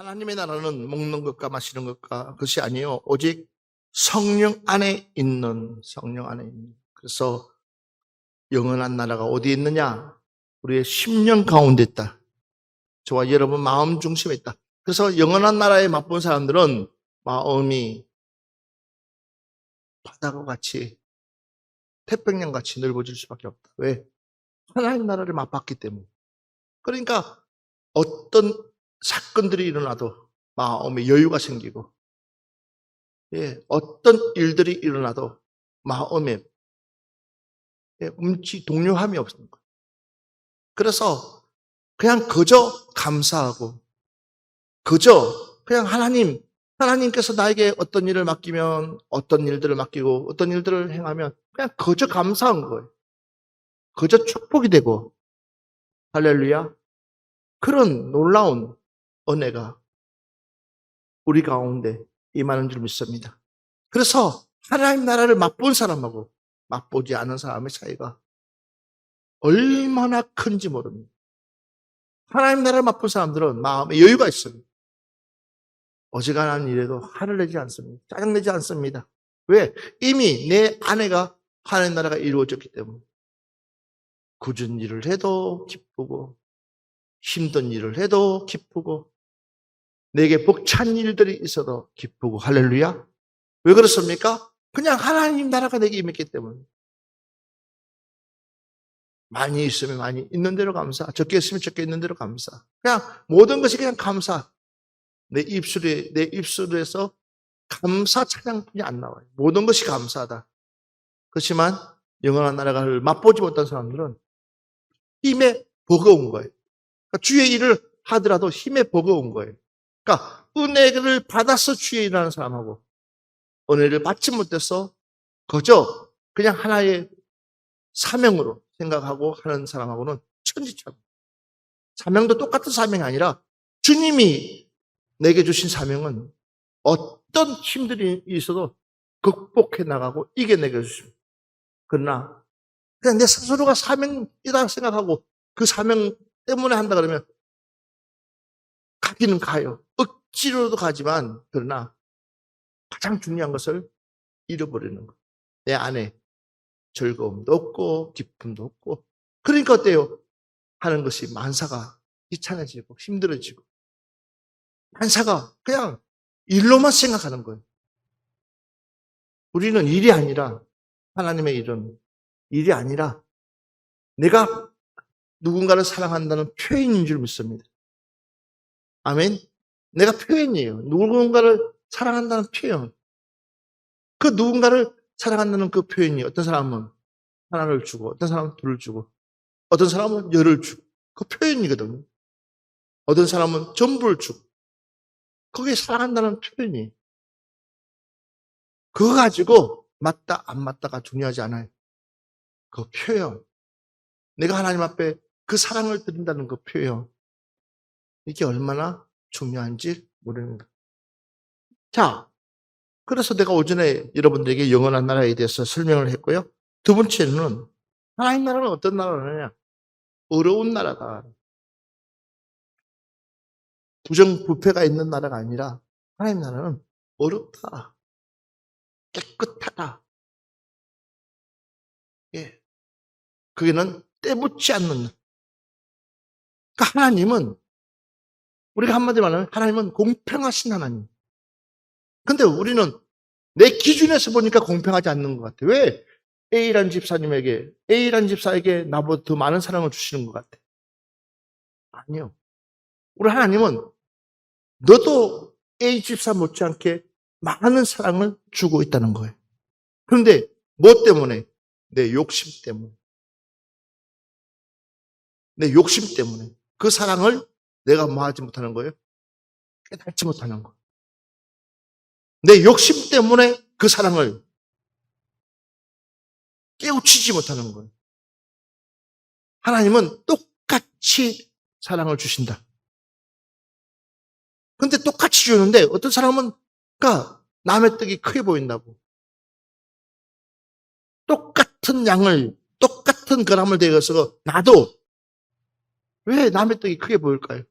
하나님의 나라는 먹는 것과 마시는 것과 그것이 아니요 오직 성령 안에 있는 성령 안에 있는 그래서 영원한 나라가 어디에 있느냐? 우리의 심령 가운데 있다. 저와 여러분 마음 중심에 있다. 그래서 영원한 나라에 맛본 사람들은 마음이 바다와 같이 태평양 같이 넓어질 수밖에 없다. 왜? 하나님 나라를 맛봤기 때문에. 그러니까 어떤 사건들이 일어나도 마음에 여유가 생기고, 예, 어떤 일들이 일어나도 마음에 예, 움치 동요함이 없는 거예요. 그래서 그냥 그저 감사하고, 그저 그냥 하나님, 하나님께서 나에게 어떤 일을 맡기면 어떤 일들을 맡기고 어떤 일들을 행하면 그냥 그저 감사한 거예요. 그저 축복이 되고, 할렐루야. 그런 놀라운 은혜가 우리 가운데 임하는 줄 믿습니다. 그래서 하나님 나라를 맛본 사람하고 맛보지 않은 사람의 차이가 얼마나 큰지 모릅니다. 하나님 나라를 맛본 사람들은 마음에 여유가 있어요. 어지간한 일에도 화를 내지 않습니다. 짜증내지 않습니다. 왜? 이미 내 아내가 하나님 나라가 이루어졌기 때문에. 굳은 일을 해도 기쁘고, 힘든 일을 해도 기쁘고, 내게 벅찬 일들이 있어도 기쁘고, 할렐루야. 왜 그렇습니까? 그냥 하나님 나라가 내게 임했기 때문에. 많이 있으면 많이 있는 대로 감사. 적게 있으면 적게 있는 대로 감사. 그냥 모든 것이 그냥 감사. 내 입술에, 내 입술에서 감사 찬양뿐이 안 나와요. 모든 것이 감사하다. 그렇지만 영원한 나라를 맛보지 못한 사람들은 힘에 버거운 거예요. 그러니까 주의 일을 하더라도 힘에 버거운 거예요. 그러니까 은혜를 받아서 주의 일을 하는 사람하고 은혜를 받지 못해서 그저 그냥 하나의 사명으로 생각하고 하는 사람하고는 천지차별. 사명도 똑같은 사명이 아니라 주님이 내게 주신 사명은 어떤 힘들이 있어도 극복해 나가고 이겨내게 주십니다. 그러나 그냥 내 스스로가 사명이다 생각하고 그 사명 때문에 한다 그러면 가기는 가요. 억지로도 가지만 그러나 가장 중요한 것을 잃어버리는 거. 내 안에 즐거움도 없고 기쁨도 없고 그러니까 어때요? 하는 것이 만사가 귀찮아지고 힘들어지고 만사가 그냥 일로만 생각하는 거예요. 우리는 일이 아니라 하나님의 일은 일이 아니라 내가 누군가를 사랑한다는 표현인 줄 믿습니다. 아멘. 내가 표현이에요. 누군가를 사랑한다는 표현. 그 누군가를 사랑한다는 그 표현이 어떤 사람은 하나를 주고 어떤 사람은 둘을 주고 어떤 사람은 열을 주고 그 표현이거든요. 어떤 사람은 전부를 주고 그게 사랑한다는 표현이 그거 가지고 맞다 안 맞다가 중요하지 않아요. 그 표현 내가 하나님 앞에 그 사랑을 드린다는 그 표현 이게 얼마나 중요한지 모릅니다. 자, 그래서 내가 오전에 여러분들에게 영원한 나라에 대해서 설명을 했고요. 두 번째는 하나님 나라는 어떤 나라냐? 어려운 나라다. 부정부패가 있는 나라가 아니라 하나님 나라는 어렵다. 깨끗하다. 예. 그게는 때묻지 않는. 그러니까 하나님은 우리가 한마디로 말하면 하나님은 공평하신 하나님. 근데 우리는 내 기준에서 보니까 공평하지 않는 것 같아. 왜? A라는 집사님에게, A라는 집사에게 나보다 더 많은 사랑을 주시는 것 같아. 아니요. 우리 하나님은 너도 A 집사 못지않게 많은 사랑을 주고 있다는 거예요. 그런데 뭐 때문에? 내 욕심 때문에. 내 욕심 때문에. 그 사랑을 내가 뭐 하지 못하는 거예요? 깨닫지 못하는 거. 내 욕심 때문에 그 사랑을 깨우치지 못하는 거예요. 하나님은 똑같이 사랑을 주신다. 근데 똑같이 주는데 어떤 사람은 그러니까 남의 떡이 크게 보인다고. 똑같은 양을 똑같은 그람을 대어서 나도 왜 남의 떡이 크게 보일까요?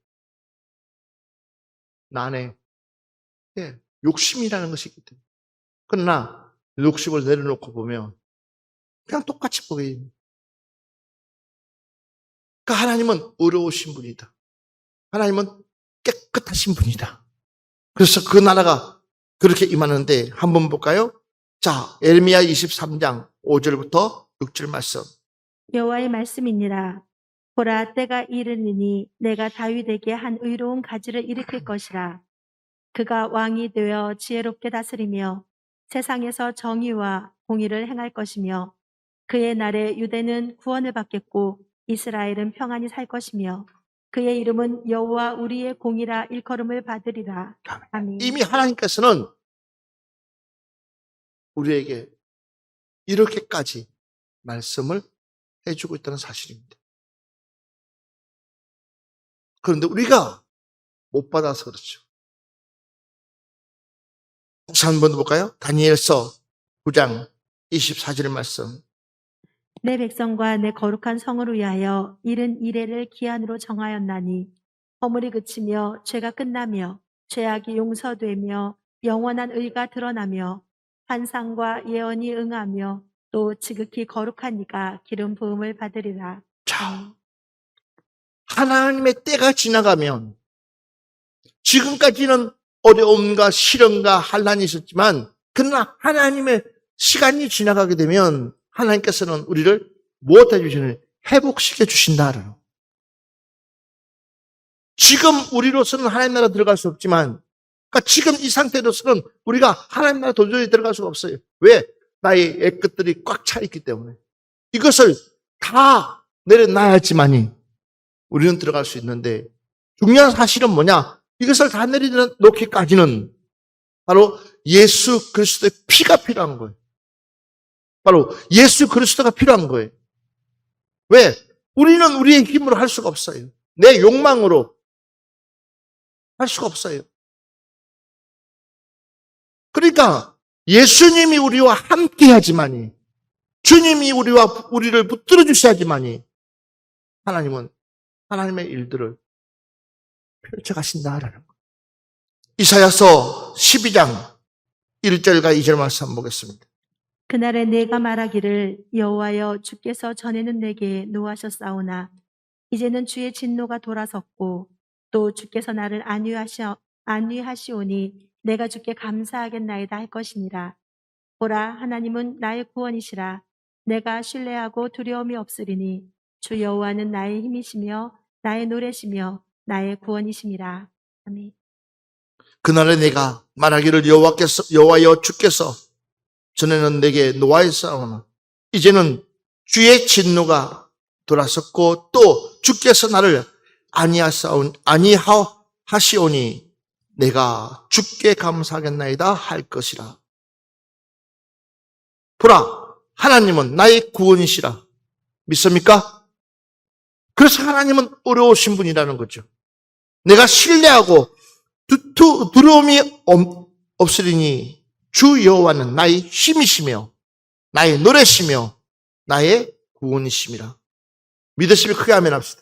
난에 예, 욕심이라는 것이 있기 때문에. 그러나 욕심을 내려놓고 보면 그냥 똑같이 보게 됩니다. 그러니까 하나님은 어려우신 분이다. 하나님은 깨끗하신 분이다. 그래서 그 나라가 그렇게 임하는데 한번 볼까요? 자, 에르미야 23장 5절부터 6절 말씀. 여호와의 말씀이니라. 보라 때가 이르느니 내가 다윗에게 한 의로운 가지를 일으킬 것이라. 그가 왕이 되어 지혜롭게 다스리며 세상에서 정의와 공의를 행할 것이며 그의 날에 유대는 구원을 받겠고 이스라엘은 평안히 살 것이며 그의 이름은 여호와 우리의 공이라 일컬음을 받으리라. 아멘. 이미 하나님께서는 우리에게 이렇게까지 말씀을 해주고 있다는 사실입니다. 그런데 우리가 못 받아서 그렇죠. 혹시 한번 볼까요? 다니엘서 9장 24절 말씀. 내 백성과 내 거룩한 성을 위하여 이른 이래를 기한으로 정하였나니 허물이 그치며 죄가 끝나며 죄악이 용서되며 영원한 의가 드러나며 환상과 예언이 응하며 또 지극히 거룩한 이가 기름 부음을 받으리라. 자, 하나님의 때가 지나가면 지금까지는 어려움과 시련과 환란이 있었지만 그러나 하나님의 시간이 지나가게 되면 하나님께서는 우리를 무엇해 주시는 회복시켜 주신다는 지금 우리로서는 하나님 나라 들어갈 수 없지만 그러니까 지금 이 상태로서는 우리가 하나님 나라 도저히 들어갈 수가 없어요. 왜? 나의 애끝들이 꽉 차 있기 때문에 이것을 다 내려놔야지만이 우리는 들어갈 수 있는데 중요한 사실은 뭐냐? 이것을 다 내려놓기까지는 바로 예수 그리스도의 피가 필요한 거예요. 바로 예수 그리스도가 필요한 거예요. 왜? 우리는 우리의 힘으로 할 수가 없어요. 내 욕망으로 할 수가 없어요. 그러니까 예수님이 우리와 함께 하지만이 주님이 우리와 우리를 붙들어 주셔야지만이 하나님은 하나님의 일들을 펼쳐 가신다라는 거. 이사야서 12장 1절과 2절 말씀 한번 보겠습니다. 그날에 내가 말하기를 여호와여 주께서 전에는 내게 노하셨사오나 이제는 주의 진노가 돌아섰고 또 주께서 나를 안위하시, 안위하시오니 내가 주께 감사하겠나이다 할 것이니라. 보라 하나님은 나의 구원이시라. 내가 신뢰하고 두려움이 없으리니 주 여호와는 나의 힘이시며 나의 노래시며 나의 구원이심이라. 아멘. 그날에 내가 말하기를 여호와께서 여호와여 주께서 전에는 내게 노하였사오나 이제는 주의 진노가 돌아섰고 또 주께서 나를 아니하사온 아니하시오니 내가 주께 감사하겠나이다 할 것이라. 보라 하나님은 나의 구원이시라. 믿습니까? 그래서 하나님은 어려우신 분이라는 거죠. 내가 신뢰하고 두, 두, 두려움이 없, 없으리니 주 여호와는 나의 힘이시며 나의 노래시며 나의 구원이심이라. 믿으시면 크게 하면 합시다.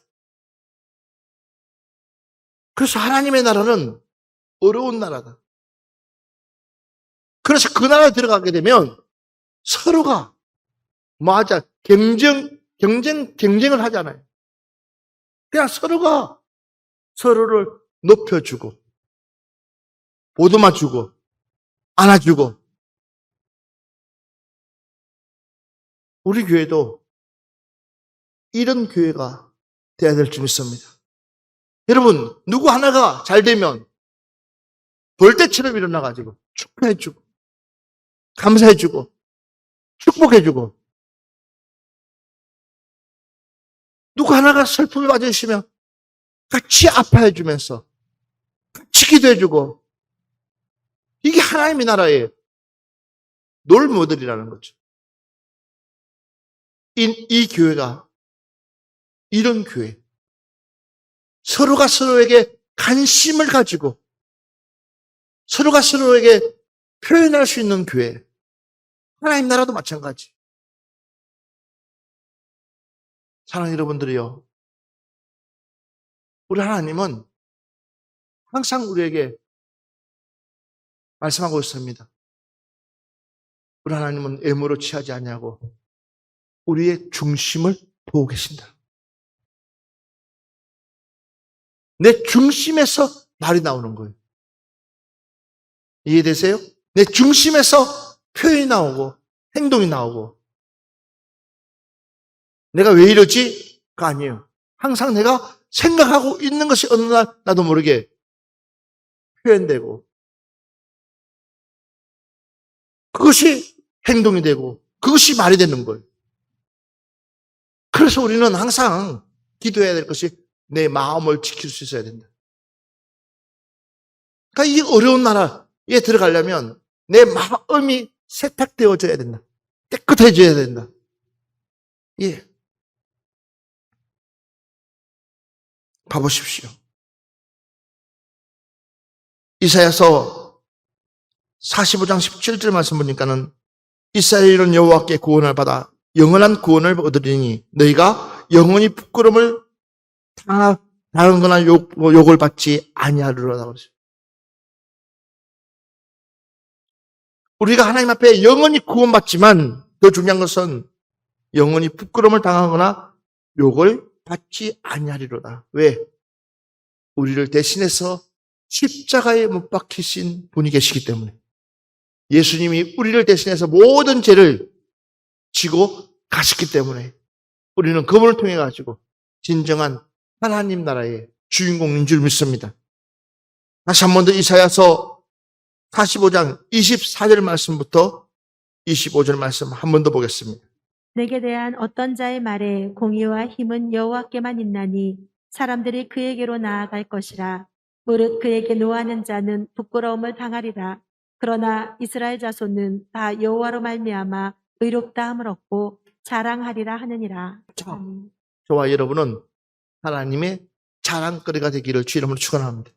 그래서 하나님의 나라는 어려운 나라다. 그래서 그 나라에 들어가게 되면 서로가 맞아 경쟁 경쟁 경쟁을 하잖아요. 그냥 서로가 서로를 높여주고 보듬어주고 안아주고 우리 교회도 이런 교회가 돼야 될 줄 믿습니다. 여러분 누구 하나가 잘 되면 벌떼처럼 일어나가지고 축하해주고 감사해주고 축복해주고 누구 하나가 빠져 있으면 같이 아파해 주면서 같이 기도해 주고 이게 하나님의 나라의 롤 모델이라는 거죠. 이, 이 교회가 이런 교회 서로가 서로에게 관심을 가지고 서로가 서로에게 표현할 수 있는 교회 하나님 나라도 마찬가지. 사랑하는 여러분들이요. 우리 하나님은 항상 우리에게 말씀하고 있습니다. 우리 하나님은 애무로 취하지 않냐고 우리의 중심을 보고 계신다. 내 중심에서 말이 나오는 거예요. 이해되세요? 내 중심에서 표현이 나오고 행동이 나오고 내가 왜 이러지?가 아니에요. 항상 내가 생각하고 있는 것이 어느 날 나도 모르게 표현되고 그것이 행동이 되고 그것이 말이 되는 거예요. 그래서 우리는 항상 기도해야 될 것이 내 마음을 지킬 수 있어야 된다. 그러니까 이 어려운 나라에 들어가려면 내 마음이 세탁되어져야 된다. 깨끗해져야 된다. 예. 봐보십시오. 이사야서 45장 17절 말씀 보니까는 이스라엘은 여호와께 구원을 받아 영원한 구원을 얻으리니 너희가 영원히 부끄러움을 당- 당하거나 욕, 뭐 욕을 받지 아니하리로다. 우리가 하나님 앞에 영원히 구원받지만 더 중요한 것은 영원히 부끄러움을 당하거나 욕을 받지 아니하리로다. 왜? 우리를 대신해서 십자가에 못 박히신 분이 계시기 때문에 예수님이 우리를 대신해서 모든 죄를 지고 가셨기 때문에 우리는 그분을 통해 가지고 진정한 하나님 나라의 주인공인 줄 믿습니다. 다시 한 번 더 이사야서 45장 24절 말씀부터 25절 말씀 한 번 더 보겠습니다. 내게 대한 어떤 자의 말에 공의와 힘은 여호와께만 있나니 사람들이 그에게로 나아갈 것이라 무릇 그에게 노하는 자는 부끄러움을 당하리라 그러나 이스라엘 자손은 다 여호와로 말미암아 의롭다함을 얻고 자랑하리라 하느니라 자, 아멘. 저와 여러분은 하나님의 자랑거리가 되기를 주 이름으로 축원합니다.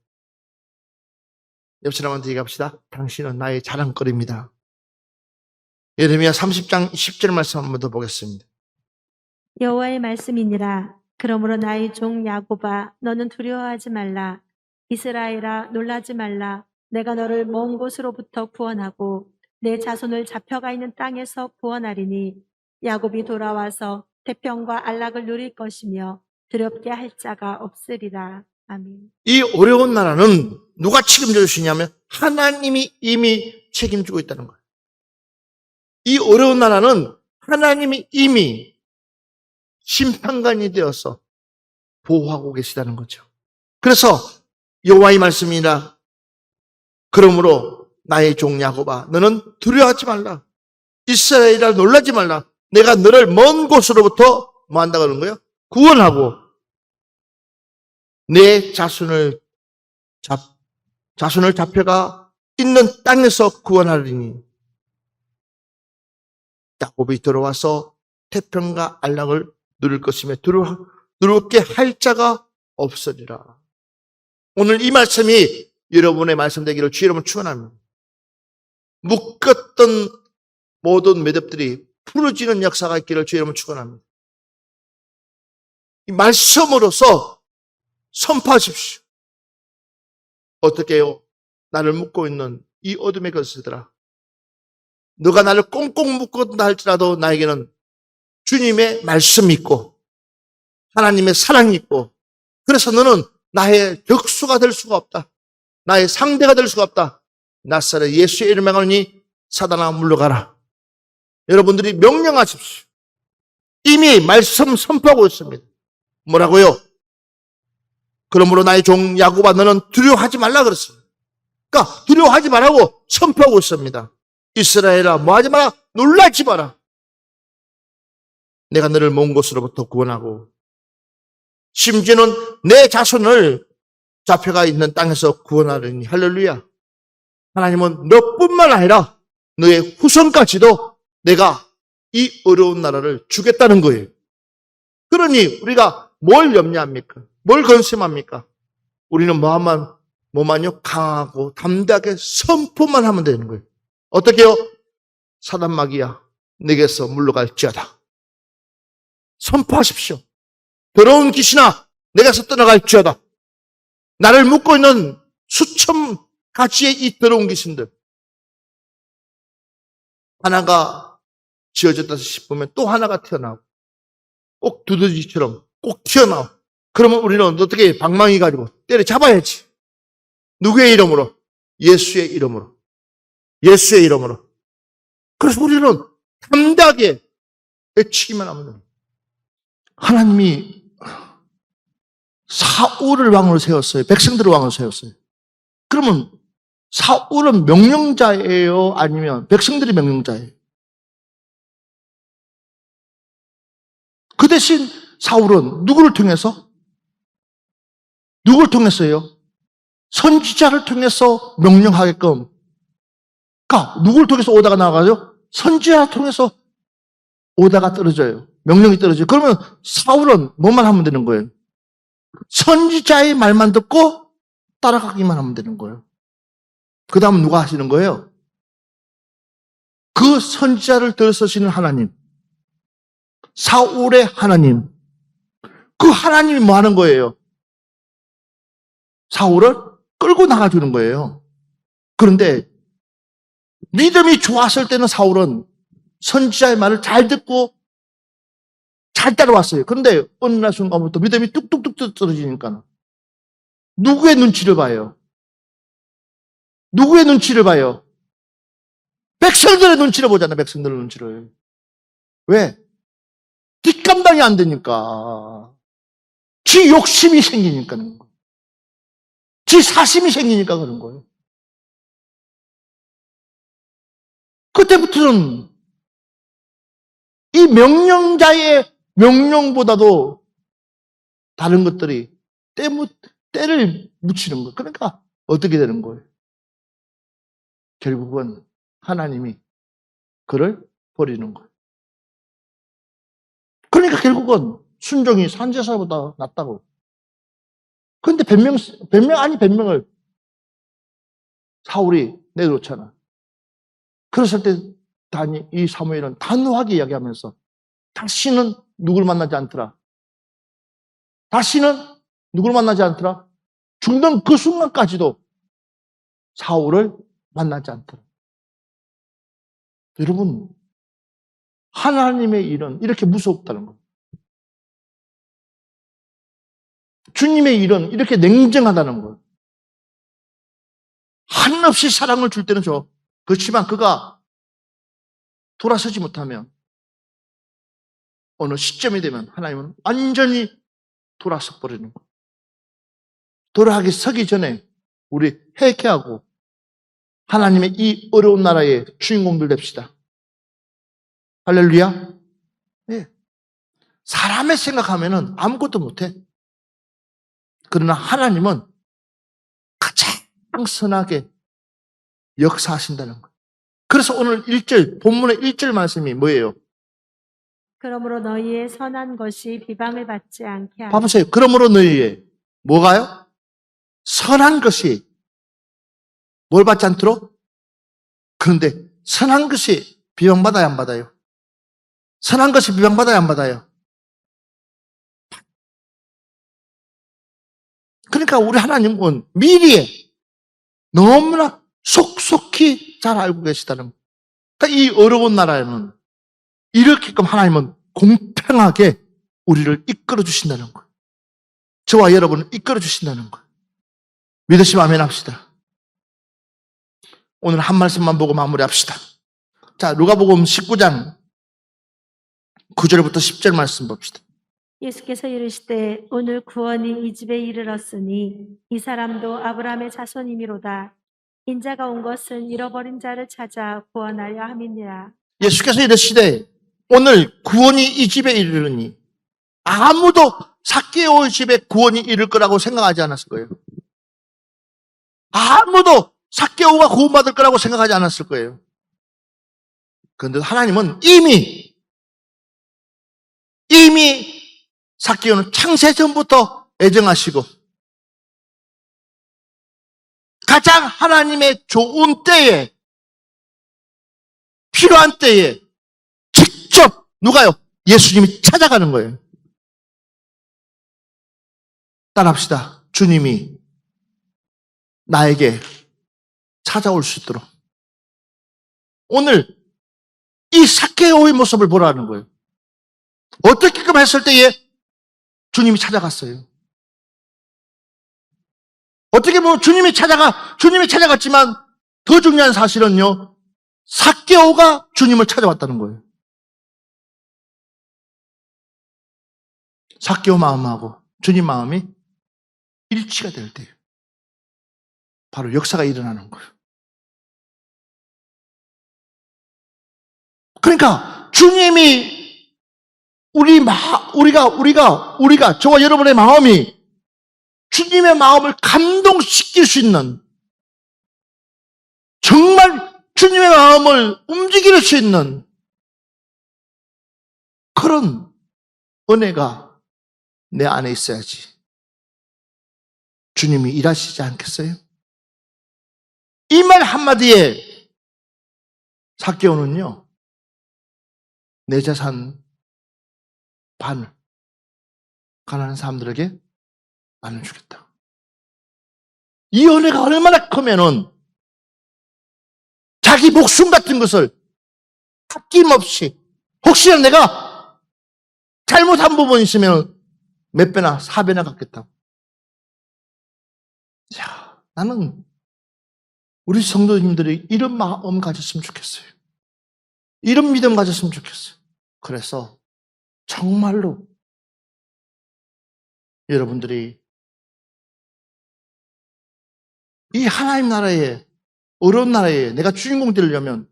옆 사람한테 얘기합시다. 당신은 나의 자랑거리입니다. 예레미야 30장 10절 말씀 한번 더 보겠습니다. 여호와의 말씀이니라 그러므로 나의 종 야곱아 너는 두려워하지 말라 이스라엘아 놀라지 말라 내가 너를 먼 곳으로부터 구원하고 내 자손을 잡혀가 있는 땅에서 구원하리니 야곱이 돌아와서 태평과 안락을 누릴 것이며 두렵게 할 자가 없으리라 아멘. 이 어려운 나라는 누가 책임져 주시냐면 하나님이 이미 책임지고 있다는 거예요. 이 어려운 나라는 하나님이 이미 심판관이 되어서 보호하고 계시다는 거죠. 그래서 여호와의 말씀이라 그러므로 나의 종 야곱아 너는 두려워하지 말라. 이스라엘아 놀라지 말라. 내가 너를 먼 곳으로부터 뭐 한다 그러는 거예요? 구원하고 내 자손을 잡, 자손을 잡혀가 있는 땅에서 구원하리니 야곱이 들어와서 태평과 안락을 누릴 두려, 두렵게 할 자가 없으리라. 오늘 이 말씀이 여러분의 말씀 되기를 주 여러분 축원합니다. 묶었던 모든 매듭들이 풀어지는 역사가 있기를 주 여러분 축원합니다. 이 말씀으로서 선포하십시오. 어떻게 해요? 나를 묶고 있는 이 어둠의 것들아. 너가 나를 꽁꽁 묶었다 할지라도 나에게는 주님의 말씀이 있고 하나님의 사랑이 있고 그래서 너는 나의 격수가 될 수가 없다. 나의 상대가 될 수가 없다. 낯설의 예수의 이름에 가니 사단아 물러가라. 여러분들이 명령하십시오. 이미 말씀 선포하고 있습니다. 뭐라고요? 그러므로 나의 종 야곱아 너는 두려워하지 말라 그랬습니다. 그러니까 두려워하지 말라고 선포하고 있습니다. 이스라엘아 뭐하지 마라 놀라지 마라. 내가 너를 먼 곳으로부터 구원하고 심지어는 내 자손을 잡혀가 있는 땅에서 구원하려니 할렐루야. 하나님은 너뿐만 아니라 너의 후손까지도 내가 이 어려운 나라를 주겠다는 거예요. 그러니 우리가 뭘 염려합니까? 뭘 건심합니까? 우리는 뭐만 뭐만요 강하고 담대하게 선포만 하면 되는 거예요. 어떻게요? 사단 마귀야 내게서 물러갈지어다. 선포하십시오. 더러운 귀신아 내게서 떠나갈지어다. 나를 묶고 있는 수천 가지의 이 더러운 귀신들. 하나가 지어졌다 싶으면 또 하나가 태어나고, 꼭 두더지처럼 꼭 튀어나오고, 그러면 우리는 어떻게 방망이 가지고 때려 잡아야지. 누구의 이름으로? 예수의 이름으로. 예수의 이름으로. 그래서 우리는 담대하게 외치기만 하면 됩니다. 하나님이 사울을 왕으로 세웠어요. 백성들을 왕으로 세웠어요. 그러면 사울은 명령자예요? 아니면 백성들이 명령자예요? 그 대신 사울은 누구를 통해서? 누구를 통해서요? 선지자를 통해서 명령하게끔. 그러니까 누구를 통해서 오다가 나가죠? 선지자를 통해서 오다가 떨어져요. 명령이 떨어져요. 그러면 사울은 뭐만 하면 되는 거예요? 선지자의 말만 듣고 따라가기만 하면 되는 거예요. 그 다음 누가 하시는 거예요? 그 선지자를 들어서시는 하나님. 사울의 하나님. 그 하나님이 뭐 하는 거예요? 사울을 끌고 나가주는 거예요. 그런데 믿음이 좋았을 때는 사울은 선지자의 말을 잘 듣고 잘 따라왔어요. 그런데 어느 날 순간부터 믿음이 뚝뚝뚝 떨어지니까 누구의 눈치를 봐요? 누구의 눈치를 봐요? 백성들의 눈치를 보잖아요. 백성들의 눈치를. 왜? 뒷감당이 안 되니까. 지 욕심이 생기니까 그런 거예요. 지 사심이 생기니까 그런 거예요. 그때부터는 이 명령자의 명령보다도 다른 것들이 때, 묻- 때를 묻히는 거예요. 그러니까 어떻게 되는 거예요? 결국은 하나님이 그를 버리는 거예요. 그러니까 결국은 순종이 산제사보다 낫다고. 그런데 변명, 변명 아니 변명을 사울이 내놓잖아. 그랬을 때 다니, 이 사무엘은 단호하게 이야기하면서 다시는 누굴 만나지 않더라. 다시는 누굴 만나지 않더라. 죽는 그 순간까지도 사울을 만나지 않더라. 여러분, 하나님의 일은 이렇게 무섭다는 거예요. 주님의 일은 이렇게 냉정하다는 거예요. 한없이 사랑을 줄 때는 줘. 그렇지만 그가 돌아서지 못하면 어느 시점이 되면 하나님은 완전히 돌아서 버리는 거예요. 돌아가기 서기 전에 우리 회개하고 하나님의 이 어려운 나라의 주인공들 됩시다. 할렐루야. 예. 사람의 생각하면은 아무것도 못해. 그러나 하나님은 가장 선하게 역사하신다는 거예요. 그래서 오늘 1절, 본문의 1절 말씀이 뭐예요? 그러므로 너희의 선한 것이 비방을 받지 않게 하라. 봐보세요. 그러므로 너희의 뭐가요? 선한 것이 뭘 받지 않도록? 그런데 선한 것이 비방받아야 안 받아요? 선한 것이 비방받아야 안 받아요? 그러니까 우리 하나님은 미리 너무나 속 속히 잘 알고 계시다는. 그러니까 이 어려운 나라에는 이렇게끔 하나님은 공평하게 우리를 이끌어 주신다는 거예요. 저와 여러분을 이끌어 주신다는 거예요. 믿으시면 아멘 합시다. 오늘 한 말씀만 보고 마무리합시다. 자, 누가복음 19장 9절부터 10절 말씀 봅시다. 예수께서 이르시되 오늘 구원이 이 집에 이르렀으니 이 사람도 아브라함의 자손이미로다. 인자가 온 것은 잃어버린 자를 찾아 구원하려 함이니라. 예수께서 이르시되 오늘 구원이 이 집에 이르르니 아무도 사개오 집에 구원이 이를 거라고 생각하지 않았을 거예요. 아무도 사개오가 구원받을 거라고 생각하지 않았을 거예요. 그런데 하나님은 이미 이미 사개오는 창세 전부터 애정하시고 가장 하나님의 좋은 때에 필요한 때에 직접 누가요? 예수님이 찾아가는 거예요. 따라합시다. 주님이 나에게 찾아올 수 있도록 오늘 이 사케오의 모습을 보라는 거예요. 어떻게끔 했을 때에 주님이 찾아갔어요. 어떻게 보면 주님이 찾아가, 주님이 찾아갔지만 더 중요한 사실은요, 사케오가 주님을 찾아왔다는 거예요. 사케오 마음하고 주님 마음이 일치가 될 때예요. 바로 역사가 일어나는 거예요. 그러니까 주님이 우리 마 우리가 우리가 우리가 저와 여러분의 마음이 주님의 마음을 감동시킬 수 있는 정말 주님의 마음을 움직일 수 있는 그런 은혜가 내 안에 있어야지. 주님이 일하시지 않겠어요? 이 말 한마디에 사개오는요, 내 자산 반을 가난한 사람들에게 나눠주겠다. 이 은혜가 얼마나 크면은 자기 목숨 같은 것을 아낌없이 혹시나 내가 잘못한 부분이 있으면 몇 배나 사 배나 갚겠다고. 자, 나는 우리 성도님들이 이런 마음 가졌으면 좋겠어요. 이런 믿음 가졌으면 좋겠어요. 그래서 정말로 여러분들이 이 하나님 나라에 어려운 나라에 내가 주인공 되려면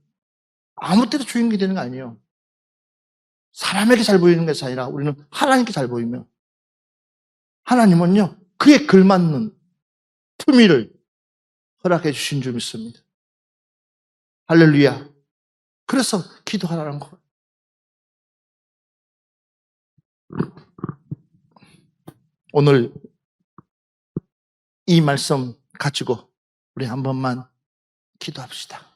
아무 때도 주인공이 되는 거 아니에요. 사람에게 잘 보이는 것이 아니라 우리는 하나님께 잘 보이면 하나님은요 그에 걸맞는 품위를 허락해 주신 줄 믿습니다. 할렐루야. 그래서 기도하라는 거. 오늘 이 말씀 가지고 우리 한 번만 기도합시다.